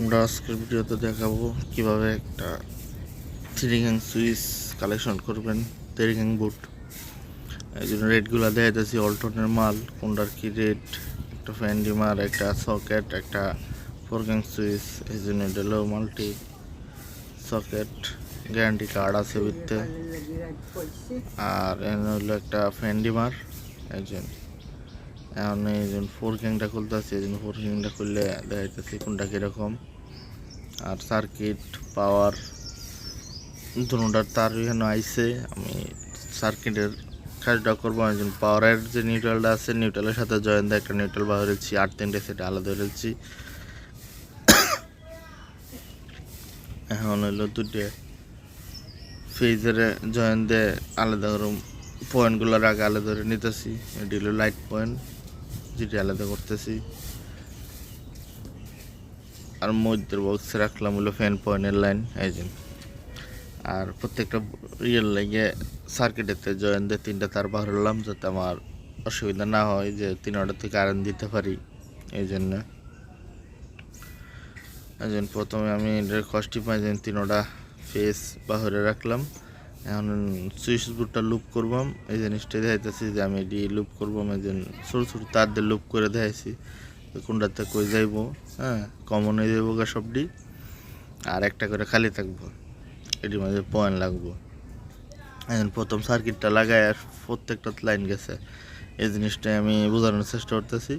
আমরা আজকের ভিডিওতে দেখাবো কীভাবে একটা থ্রি হ্যাং সুইচ কালেকশন করবেন থ্রি হ্যাং বুট এই জন্য রেটগুলো দেখাইতেছি অল্টনের মাল কোনটার কি রেট, একটা ফ্যান্ডিমার একটা সকেট একটা ফোর গ্যাং সুইচ এই জন্য হলো মাল্টি সকেট গ্যারান্টি কার্ড আছে ভিত্তে আর এখানে হলো একটা ফ্যান্ডিমার এই জন্য। এখন এই যে ফোর গ্যাংটা খুলতেছি, এই জন্য ফোর গ্যাংটা খুললে দেখাইতেছি কোনটা কীরকম। আর সার্কিট পাওয়ার দুটার তার এখানে আইসে আমি সার্কিটের কাজটা করব। একজন পাওয়ারের যে নিউট্রালটা আছে নিউট্রালের সাথে জয়েন দিয়ে একটা নিউট্রাল বার হয়েছি আট তিনটে সেটা আলাদা হয়েছি এখন হইল দুটো ফেজের জয়েন দিয়ে আলাদা করে পয়েন্টগুলো আগে আলাদা করে নিতেছি। এটি হলো লাইট পয়েন্ট যেটি আলাদা করতেছি। আর মধ্যের বক্সে রাখলাম হলো ফ্যান পয়েন্টের লাইন এই যে। আর প্রত্যেকটা রিয়েল লাগে সার্কিটেতে জয়েন দিয়ে তিনটা তার বার হলাম যাতে আমার অসুবিধা না হয় যে তিন অর্ডার থেকে কারেন্ট দিতে পারি, এই জন্য। এই প্রথমে আমি এটার কষ্টি পাই যে তিনোটা ফেস বাহিরে রাখলাম। এখন সুইচ বোর্ডটা লুপ করবাম এই জিনিসটা দেখাইতেছি যে আমি এটি লুপ করবাম এই জন্য ছোটো ছোটো তার দিয়ে লুপ করে দেখাইছি কোনটাতে কই যাইব হ্যাঁ কমন হয়ে যাব গা সবটি, আর একটা করে খালি থাকব। এটির মাঝে পয়েন্ট লাগবো। এখন প্রথম সার্কিটটা লাগাই আর প্রত্যেকটা লাইন গেছে। এই জিনিসটাই আমি বোঝানোর চেষ্টা করতেছি।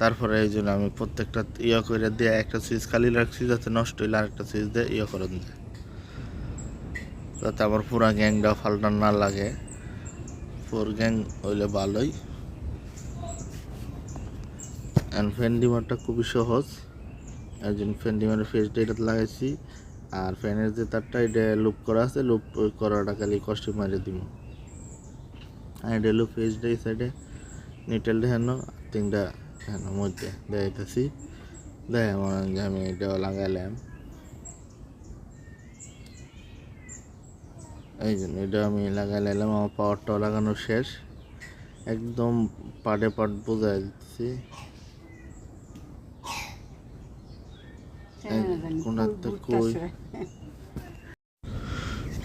তারপরে এই জন্য আমি প্রত্যেকটা ইয়ে করে দিয়ে একটা সুইচ খালি রাখছি যাতে নষ্ট হইলে আরেকটা সুইচ দিয়ে ইয়ে করে দেয় যাতে আবার পুরা গ্যাংটা ফাল্টান না লাগে। ফোর গ্যাং হইলে ভালোই। অ্যান্ড ফ্যান ডিমারটা খুবই সহজ। একজন ফ্যান ডিমারের ফেসটা এটা লাগাইছি, আর ফ্যানের যে তারটা, এটা লুপ করা আছে লুপ করাটা খালি কষ্ট মারে দিব আর এটা লুপ ফেসটা এই সাইডে নিটেল হেন তিনটা হেন মধ্যে দেখাইতেছি। দেখ আমি এটা লাগাইলাম। এই জন্য এটা আমি লাগাই লাইলাম আমার পাওয়ারটাও লাগানো শেষ। একদম পাটে পাট বোঝাই দিচ্ছি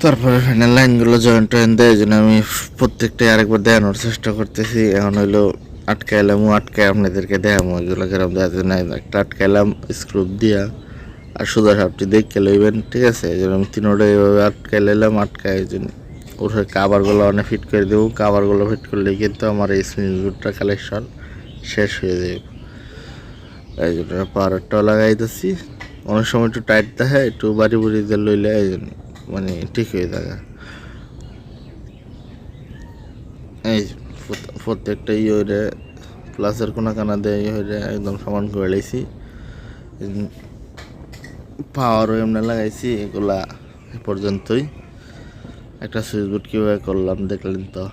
তারপরে ফাইনাল লাইনগুলো জয়েন্ট টয়েন্ট দেয় জন্য আমি প্রত্যেকটাই আরেকবার দেখানোর চেষ্টা করতেছি। এখন হইল আটকাইলাম আটকায় আপনাদেরকে দেখাবো। এগুলো কেরম দেখাতে নাই একটা আটকাইলাম স্ক্রুপ দিয়া। আর সুদা সাপটি দেখে লইবেন, ঠিক আছে? এই জন্য আমি তিনোটা এইভাবে আটকাই লাইলাম, আটকায় এই জন্য ওর কাবারগুলো অনেক ফিট করে দেবো। কাবারগুলো ফিট করলে কিন্তু আমার এই সুইচবোর্ডটা কালেকশন শেষ হয়ে যাবে। এই জন্য পাওয়ারটাও লাগাই দিচ্ছি অনেক সময় একটু টাইট দেখে একটু বাড়ি বুড়ি দিয়ে লইলে এই জন্য মানে ঠিক হয়ে থাকে এই প্রত্যেকটা ইয়ে হইলে প্লাসের কোনা কানা দিয়ে ইয়ে হইলে একদম সমান করে লাইছি। পাওয়ারও এমনি লাগাইছি এগুলা এ পর্যন্তই। একটা সুইচ বোর্ড কীভাবে করলাম দেখলেন তো।